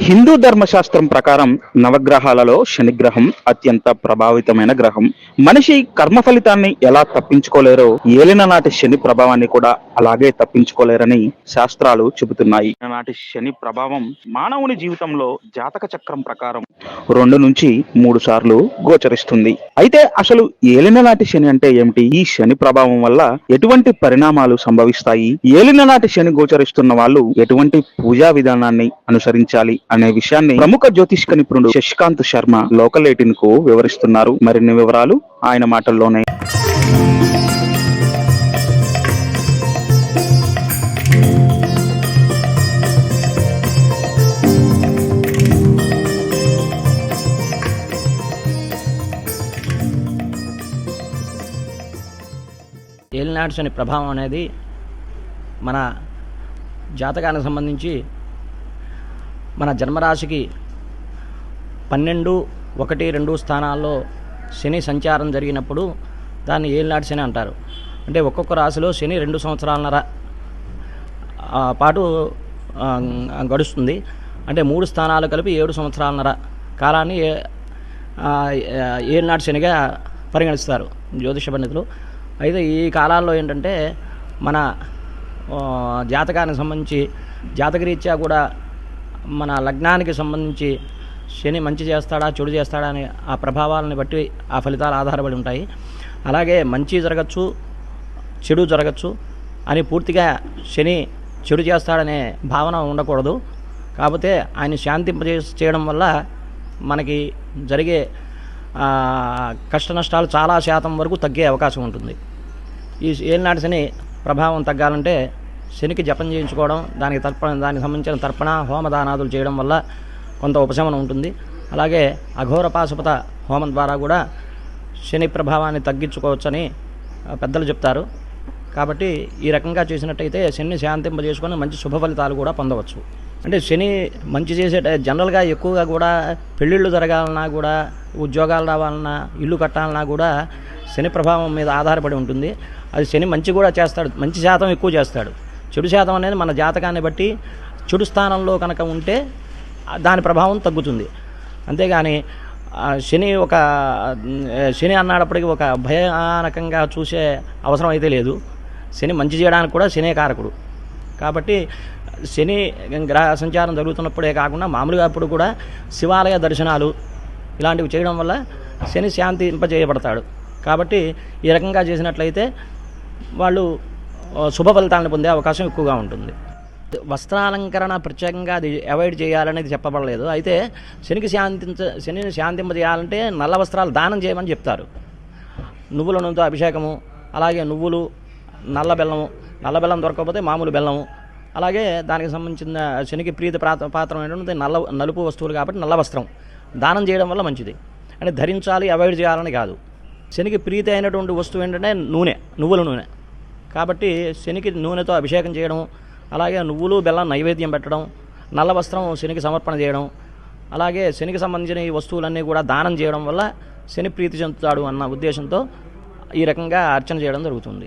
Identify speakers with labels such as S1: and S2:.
S1: హిందూ ధర్మశాస్త్రం ప్రకారం నవగ్రహాలలో శనిగ్రహం అత్యంత ప్రభావితమైన గ్రహం. మనిషి కర్మ ఫలితాన్ని ఎలా తప్పించుకోలేరో ఏలిన నాటి శని ప్రభావాన్ని కూడా అలాగే తప్పించుకోలేరని శాస్త్రాలు చెబుతున్నాయి. నాటి శని ప్రభావం మానవుని జీవితంలో జాతక చక్రం ప్రకారం రెండు నుంచి మూడు సార్లు గోచరిస్తుంది. అయితే అసలు ఏలిన నాటి శని అంటే ఏమిటి? ఈ శని ప్రభావం వల్ల ఎటువంటి పరిణామాలు సంభవిస్తాయి? ఏలిన నాటి శని గోచరిస్తున్న వాళ్ళు ఎటువంటి పూజా విధానాన్ని అనుసరించాలి? అనే విషయాన్ని ప్రముఖ జ్యోతిష్క నిపుణుడు శశికాంత్ శర్మ లోకల్ ఎయిటీన్కు వివరిస్తున్నారు. మరిన్ని వివరాలు ఆయన మాటల్లోనే.
S2: ఏలినాడ్స్ అనే ప్రభావం అనేది మన జాతకానికి సంబంధించి మన జన్మరాశికి పన్నెండు ఒకటి రెండు స్థానాల్లో శని సంచారం జరిగినప్పుడు దాన్ని ఏలినాటి శని అంటారు. అంటే ఒక్కొక్క రాశిలో శని రెండు సంవత్సరాలన్నర పాటు గడుస్తుంది. అంటే మూడు స్థానాలు కలిపి ఏడు సంవత్సరాలన్నర కాలాన్ని ఏ- ఏలినాటి శనిగా పరిగణిస్తారు జ్యోతిష పండితులు. అయితే ఈ కాలాల్లో ఏంటంటే మన జాతకానికి సంబంధించి జాతకరీత్యా కూడా మన లగ్నానికి సంబంధించి శని మంచి చేస్తాడా చెడు చేస్తాడా అనే ఆ ప్రభావాలను బట్టి ఆ ఫలితాలు ఆధారపడి ఉంటాయి. అలాగే మంచి జరగచ్చు చెడు జరగచ్చు అని పూర్తిగా శని చెడు చేస్తాడనే భావన ఉండకూడదు. కాకపోతే ఆయన శాంతింపజే చేయడం వల్ల మనకి జరిగే కష్ట నష్టాలు చాలా శాతం వరకు తగ్గే అవకాశం ఉంటుంది. ఈ ఏలినాటి శని ప్రభావం తగ్గాలంటే శనికి జపం చేయించుకోవడం దానికి తర్పణ దానికి సంబంధించిన తర్పణ హోమదానాదులు చేయడం వల్ల కొంత ఉపశమనం ఉంటుంది. అలాగే అఘోర పాశుపత హోమం ద్వారా కూడా శని ప్రభావాన్ని తగ్గించుకోవచ్చని పెద్దలు చెప్తారు. కాబట్టి ఈ రకంగా చేసినట్టయితే శని శాంతింప చేసుకొని మంచి శుభ ఫలితాలు కూడా పొందవచ్చు. అంటే శని మంచి చేసే జనరల్గా ఎక్కువగా కూడా పెళ్ళిళ్ళు జరగాలన్నా కూడా ఉద్యోగాలు రావాలన్నా ఇల్లు కట్టాలన్నా కూడా శని ప్రభావం మీద ఆధారపడి ఉంటుంది. అది శని మంచి కూడా చేస్తాడు మంచి శాతం ఎక్కువ చేస్తాడు. చెడు శాతం అనేది మన జాతకాన్ని బట్టి చెడు స్థానంలో కనుక ఉంటే దాని ప్రభావం తగ్గుతుంది. అంతేగాని శని ఒక శని అన్నప్పటికీ ఒక భయానకంగా చూసే అవసరం అయితే లేదు. శని మంచి చేయడానికి కూడా శనే కారకుడు. కాబట్టి శని గ్రహ సంచారం జరుగుతున్నప్పుడే కాకుండా మామూలుగా అప్పుడు కూడా శివాలయ దర్శనాలు ఇలాంటివి చేయడం వల్ల శని శాంతింపజేయబడతాడు. కాబట్టి ఈ రకంగా చేసినట్లయితే వాళ్ళు శుభ ఫలితాలను పొందే అవకాశం ఎక్కువగా ఉంటుంది. వస్త్రాలంకరణ ప్రత్యేకంగా అది అవాయిడ్ చేయాలనేది చెప్పబడలేదు. అయితే శనికి శాంతించ శనిని శాంతింపజేయాలంటే నల్ల వస్త్రాలు దానం చేయమని చెప్తారు. నువ్వుల నూనెతో అభిషేకము అలాగే నువ్వులు నల్ల బెల్లము నల్ల బెల్లం దొరకకపోతే మామూలు బెల్లము అలాగే దానికి సంబంధించిన శనికి ప్రీతి పాత్ర పాత్రమైనటువంటి నల్ల నలుపు వస్తువులు కాబట్టి నల్ల వస్త్రం దానం చేయడం వల్ల మంచిది. అంటే ధరించాలి అవాయిడ్ చేయాలని కాదు. శనికి ప్రీతి అయినటువంటి వస్తువు ఏంటంటే నూనె నువ్వుల నూనె. కాబట్టి శనికి నూనెతో అభిషేకం చేయడం అలాగే నువ్వులు బెల్లం నైవేద్యం పెట్టడం నల్ల వస్త్రం శనికి సమర్పణ చేయడం అలాగే శనికి సంబంధించిన ఈ వస్తువులన్నీ కూడా దానం చేయడం వల్ల శని ప్రీతి చెందుతాడు అన్న ఉద్దేశంతో ఈ రకంగా అర్చన చేయడం జరుగుతుంది.